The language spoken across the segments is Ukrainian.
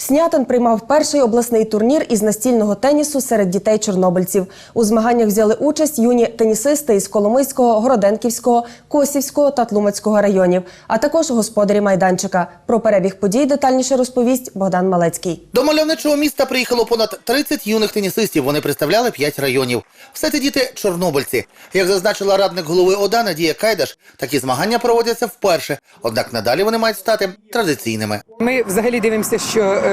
Снятин приймав перший обласний турнір із настільного тенісу серед дітей-чорнобильців. У змаганнях взяли участь юні тенісисти із Коломийського, Городенківського, Косівського та Тлумацького районів, а також господарі майданчика. Про перебіг подій детальніше розповість Богдан Малецький. До мальовничого міста приїхало понад 30 юних тенісистів. Вони представляли 5 районів. Все це діти чорнобильці. Як зазначила радник голови ОДА Надія Кайдаш, такі змагання проводяться вперше. Однак надалі вони мають стати традиційними. Ми взагалі дивимося, що е,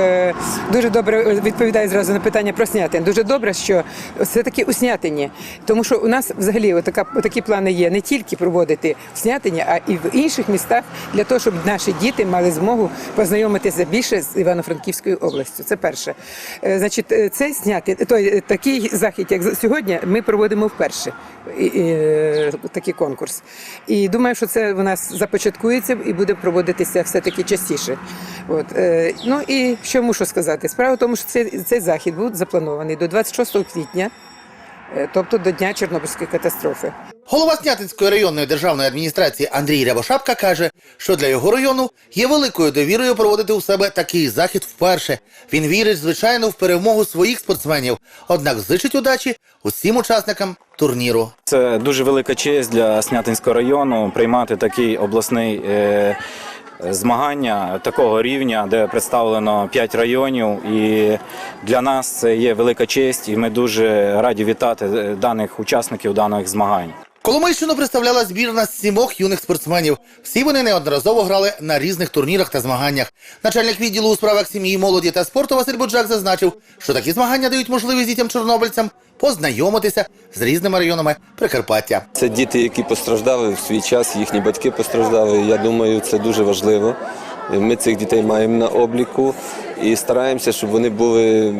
дуже добре відповідає зразу на питання про снятин. Дуже добре, що все таки у снятині, тому що у нас взагалі отака, такі плани є не тільки проводити в а і в інших містах для того, щоб наші діти мали змогу познайомитися більше з Івано-Франківською областю. Це перше. Е, значить, е, це сняти той е, такий захід, як сьогодні, ми проводимо вперше. І, і, е, такий конкурс. І думаю, що це у нас започаткується і буде проводитися все таки частіше. От е, ну і що мушу сказати? Справа в тому, що цей, цей захід був запланований до 26 квітня, е, тобто до дня Чорнобильської катастрофи. Голова Снятинської районної державної адміністрації Андрій Рябошапка каже, що для його району є великою довірою проводити у себе такий захід вперше. Він вірить, звичайно, в перемогу своїх спортсменів, однак зичить удачі усім учасникам турніру. Це дуже велика честь для Снятинського району приймати такий обласний е, змагання такого рівня, де представлено 5 районів. І для нас це є велика честь, і ми дуже раді вітати е, даних учасників даних змагань. Коломийщину представляла збірна з сімох юних спортсменів. Всі вони неодноразово грали на різних турнірах та змаганнях. Начальник відділу у справах сім'ї, молоді та спорту Василь Буджак зазначив, що такі змагання дають можливість дітям-чорнобильцям познайомитися з різними районами Прикарпаття. Це діти, які постраждали в свій час, їхні батьки постраждали. Я думаю, це дуже важливо. Ми цих дітей маємо на обліку і стараємося, щоб вони були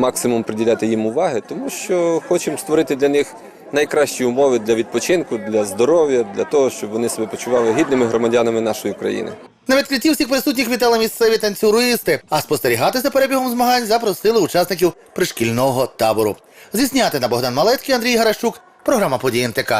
максимум приділяти їм уваги, тому що хочемо створити для них найкращі умови для відпочинку, для здоров'я, для того, щоб вони себе почували гідними громадянами нашої країни. На відкритті всіх присутніх вітали місцеві танцюристи, а спостерігати за перебігом змагань запросили учасників пришкільного табору. Зісняти на Богдан Малецький, Андрій Гарашчук, програма «Події НТК».